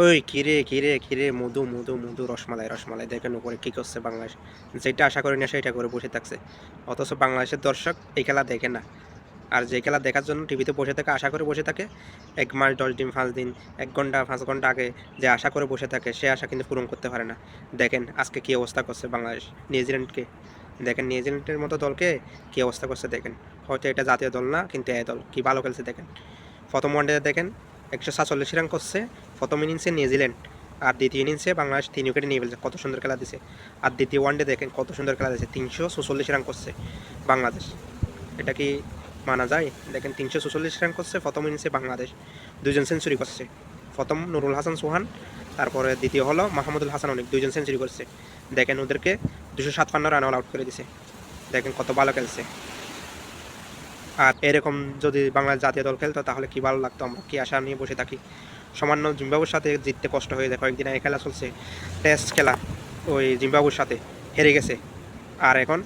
ওই কিরে কিরে কিরে মধু মধু মধু, রসমালাই রসমালাই, দেখেন উপরে কী করছে বাংলাদেশ। যেটা আশা করি না সেটা করে বসে থাকছে। অথচ বাংলাদেশের দর্শক এই খেলা দেখে না। আর যে খেলা দেখার জন্য টিভিতে বসে থাকে, আশা করে বসে থাকে, এক মাস, দশ দিন, পাঁচ দিন, এক ঘণ্টা, পাঁচ ঘণ্টা আগে যে আশা করে বসে থাকে, সে আশা কিন্তু পূরণ করতে পারে না। দেখেন আজকে কী অবস্থা করছে বাংলাদেশ, নিউজিল্যান্ডকে। দেখেন নিউজিল্যান্ডের মতো দলকে কী অবস্থা করছে, দেখেন। হয়তো এটা জাতীয় দল না, কিন্তু এ দল কী ভালো খেলছে, দেখেন। প্রথম ওয়ানডে দেখেন একশো সাতচল্লিশ রান করছে। প্রথম ইনিংসে নিউজিল্যান্ড আর দ্বিতীয় ইনিংসে বাংলাদেশ তিন উইকেটে নিয়ে ফেলছে। কত সুন্দর খেলা দিছে। আর দ্বিতীয় ওয়ানডে দেখেন কত সুন্দর খেলা দিছে। তিনশো ছচল্লিশ রান করছে বাংলাদেশ। এটা কি মানা যায়? দেখেন তিনশো ছচল্লিশ রান করছে প্রথম ইনিংসে বাংলাদেশ। দুজন সেঞ্চুরি করছে। প্রথম নুরুল হাসান, সোহান, তারপরে দ্বিতীয় হলো মাহমুদুল হাসান অনেক। দুজন সেঞ্চুরি করছে। দেখেন ওদেরকে দুশো সাতপান্ন রান অল আউট করে দিছে। দেখেন কত ভালো খেলছে। আর এরকম যদি বাংলাদেশ জাতীয় দল খেলতো, তাহলে কি ভালো লাগতো? আমরা কি আশা নিয়ে বসে থাকি? সামান্য জিম্বাবুর সাথে জিততে কষ্ট হয়ে যায়। কয়েকদিন আগে খেলা চলছে, টেস্ট খেলা, ওই জিম্বাবুর সাথে হেরে গেছে। আর এখন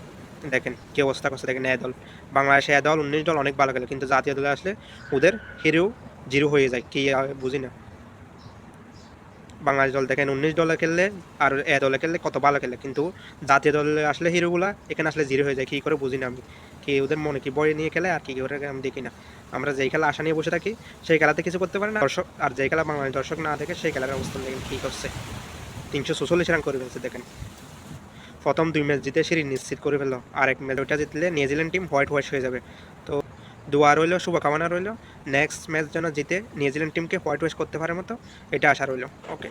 দেখেন কী অবস্থা করছে। দেখেন এ দল, বাংলাদেশে এ দল, উনিশ দল অনেক ভালো খেলে, কিন্তু জাতীয় দলে আসলে ওদের হেরেও জিরো হয়ে যায়। কি বুঝি না। বাংলাদেশ দল দেখেন উনিশ দলে খেললে আর এ দলে খেললে কত ভালো খেলে। কিন্তু জাতীয় দলে আসলে হিরোগুলা এখানে আসলে জিরো হয়ে যায়, কী করে বুঝি না আমি। কি ওদের মনে কি বই নিয়ে খেলে আর কি করে আমি দেখি না। আমরা যেই খেলা আশা নিয়ে বসে থাকি, সেই খেলাতে কিছু করতে পারে না। দর্শক, আর যেই খেলা বাংলাদেশ দর্শক না দেখে, সেই খেলার অবস্থান দেখেন কী করছে। তিনশো ছচল্লিশ রান করে ফেলছে, দেখেন। প্রথম দুই ম্যাচ জিতে সিরিজ নিশ্চিত করে ফেলল। আর এক ম্যাচ ওইটা জিতলে নিউজিল্যান্ড টিম, হোয়াইট হোয়াইট হয়ে যাবে। তো দোয়া রইল, শুভকামনা রইল। নেক্সট ম্যাচ যেন জিতে নিউজিল্যান্ড টিমকে হোয়াইট ওয়াশ করতে পারার মতো, এটা আশা রইল। ওকে